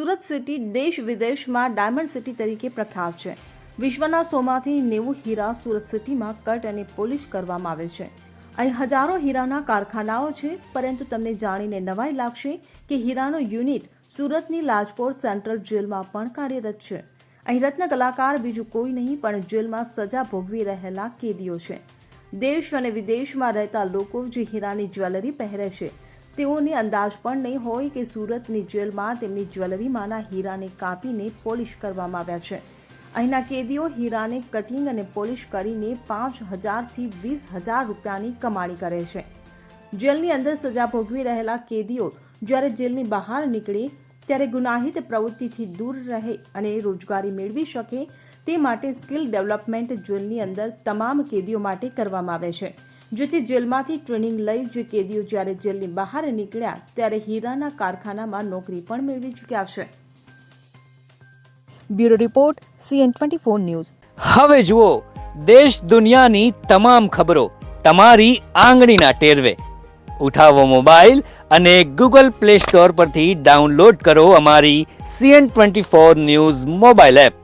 Surat city દેશ વિદેશમાં diamond city તરીકે પ્રખ્યાત છે. વિશ્વના સોમાંથી નેવું હીરા સુરત સિટીમાં કટ અને પોલિશ કરવામાં આવે છે. અહીં હજારો હીરાના કારખાનાઓ છે, પરંતુ તમને જાણીને નવાઈ લાગશે કે હીરાનો યુનિટ સુરતની લાજપોર સેન્ટ્રલ જેલમાં પણ કાર્યરત છે. અહીં રત્ન કલાકાર બીજું કોઈ નહીં, પણ જેલમાં સજા ભોગવી રહેલા કેદીઓ છે. દેશ અને વિદેશમાં રહેતા લોકો જે હીરાની જ્વેલરી પહેરે છે તેઓને અંદાજ પણ નહીં હોય કે સુરતની જેલમાં તેમની જ્વેલરીમાંના હીરાને કાપીને પોલિશ કરવામાં આવ્યા છે. અહીંના કેદીઓ હીરાને કટિંગ અને પોલિશ કરીને પાંચ હજારથી વીસ હજાર રૂપિયાની કમાણી કરે છે. જેલની અંદર સજા ભોગવી રહેલા કેદીઓ જ્યારે જેલની બહાર નીકળે ત્યારે ગુનાહિત પ્રવૃત્તિથી દૂર રહે અને રોજગારી મેળવી શકે તે માટે સ્કિલ ડેવલપમેન્ટ જેલની અંદર તમામ કેદીઓ માટે કરવામાં આવે છે. જેથી જેલમાંથી ટ્રેનિંગ લઈ જે કેદીઓ જ્યારે જેલની બહાર નીકળ્યા ત્યારે હીરાના કારખાનામાં નોકરી પણ મેળવી ચૂક્યા છે. Bureau report, CN twenty four news. હવે જુઓ, દેશ દુનિયાની તમામ ખબરો તમારી આંગળીના ટેરવે. ઉઠાવો મોબાઈલ અને ગૂગલ પ્લે સ્ટોર પરથી ડાઉનલોડ કરો અમારી CN twenty four news mobile app.